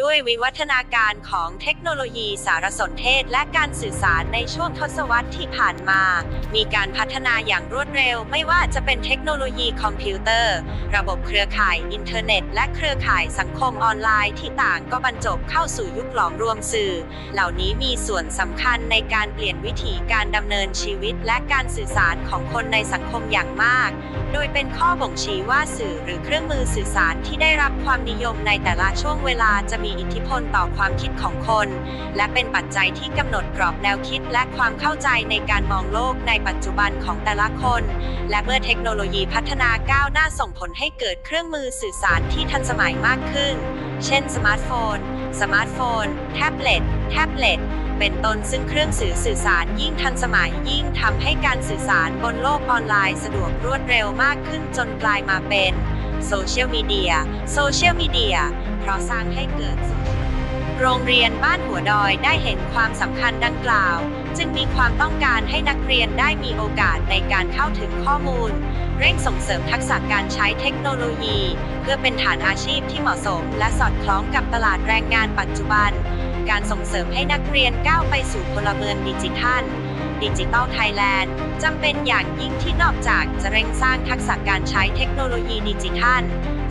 ด้วยวิวัฒนาการของเทคโนโลยีสารสนเทศและการสื่อสารในช่วงทศวรรษที่ผ่านมา มีการพัฒนาอย่างรวดเร็ว ไม่ว่าจะเป็นเทคโนโลยีคอมพิวเตอร์ ระบบเครือข่ายอินเทอร์เน็ต และเครือข่ายสังคมออนไลน์ที่ต่างก็บรรจบเข้าสู่ยุคหลอมรวมสื่อ เหล่านี้มีส่วนสำคัญในการเปลี่ยนวิถีการดำเนินชีวิต และการสื่อสารของคนในสังคมอย่างมาก โดยเป็นข้อบ่งชี้ว่าสื่อหรือเครื่องมือสื่อสารที่ได้รับความนิยมในแต่ละช่วงเวลาจะมีอิทธิพลต่อความคิดของคน และเป็นปัจจัยที่กำหนดกรอบแนวคิดและความเข้าใจในการมองโลกในปัจจุบันของแต่ละคน และเมื่อเทคโนโลยีพัฒนาก้าวหน้าส่งผลให้เกิดเครื่องมือสื่อสารที่ทันสมัยมากขึ้น เช่น สมาร์ทโฟน สมาร์ทโฟน แท็บเล็ต แท็บเล็ตเป็นต้นซึ่งเครื่องสื่อสื่อสารยิ่งทันสมัยยิ่งทำให้การสื่อสารบนโลกออนไลน์สะดวกรวดเร็วมากขึ้นจนกลายมาเป็น โซเชียลมีเดีย โซเชียลมีเดีย เพราะสร้างให้เกิด โรงเรียนบ้านหัวดอยได้เห็นความสำคัญดังกล่าว จึงมีความต้องการให้นักเรียนได้มีโอกาสในการเข้าถึงข้อมูล เร่งส่งเสริมทักษะการใช้เทคโนโลยี เพื่อเป็นฐานอาชีพที่เหมาะสม และสอดคล้องกับตลาดแรงงานปัจจุบัน การส่งเสริมให้นักเรียนก้าวไปสู่พลเมืองดิจิทัล ดิจิตอลไทยแลนด์จำเป็นอย่างยิ่งที่นอกจากจะเร่งสร้างทักษะการใช้เทคโนโลยีดิจิทัล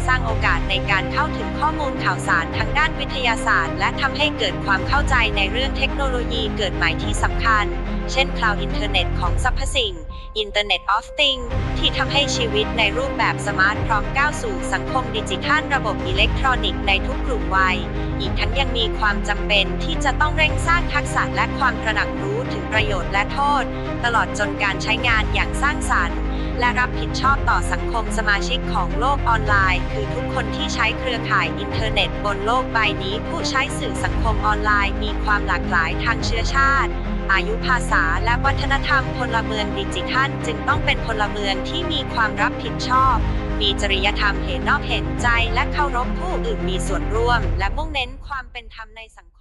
สร้างโอกาสในการเข้าถึงข้อมูลข่าวสารทางด้านวิทยาศาสตร์ และทำให้เกิดความเข้าใจในเรื่องเทคโนโลยีเกิดใหม่ที่สำคัญ เช่น Cloud Internet ของสรรพสิ่ง Internet of Things ที่ทำให้ชีวิตในรูปแบบสมาร์ทพร้อมก้าวสู่สังคมดิจิทัลระบบอิเล็กทรอนิกส์ในทุกกลุ่มวัย อีกทั้งยังมีความจำเป็นที่จะต้องเร่งสร้างทักษะและความตระหนักรู้ถึงประโยชน์และโทษ ตลอดจนการใช้งานอย่างสร้างสรรค์ และรับผิดชอบต่อสังคมสมาชิกของโลกออนไลน์ คือทุกคนที่ใช้เครือข่ายอินเทอร์เน็ตบนโลกใบนี้ ผู้ใช้สื่อสังคมออนไลน์ มีความหลากหลายทางเชื้อชาติ อายุภาษาและวัฒนธรรมพลเมืองดิจิทัล จึงต้องเป็นพลเมืองที่มีความรับผิดชอบ มีจริยธรรมเห็นนอกเห็นใจ และเคารพผู้อื่นมีส่วนร่วม และมุ่งเน้นความเป็นธรรมในสังคม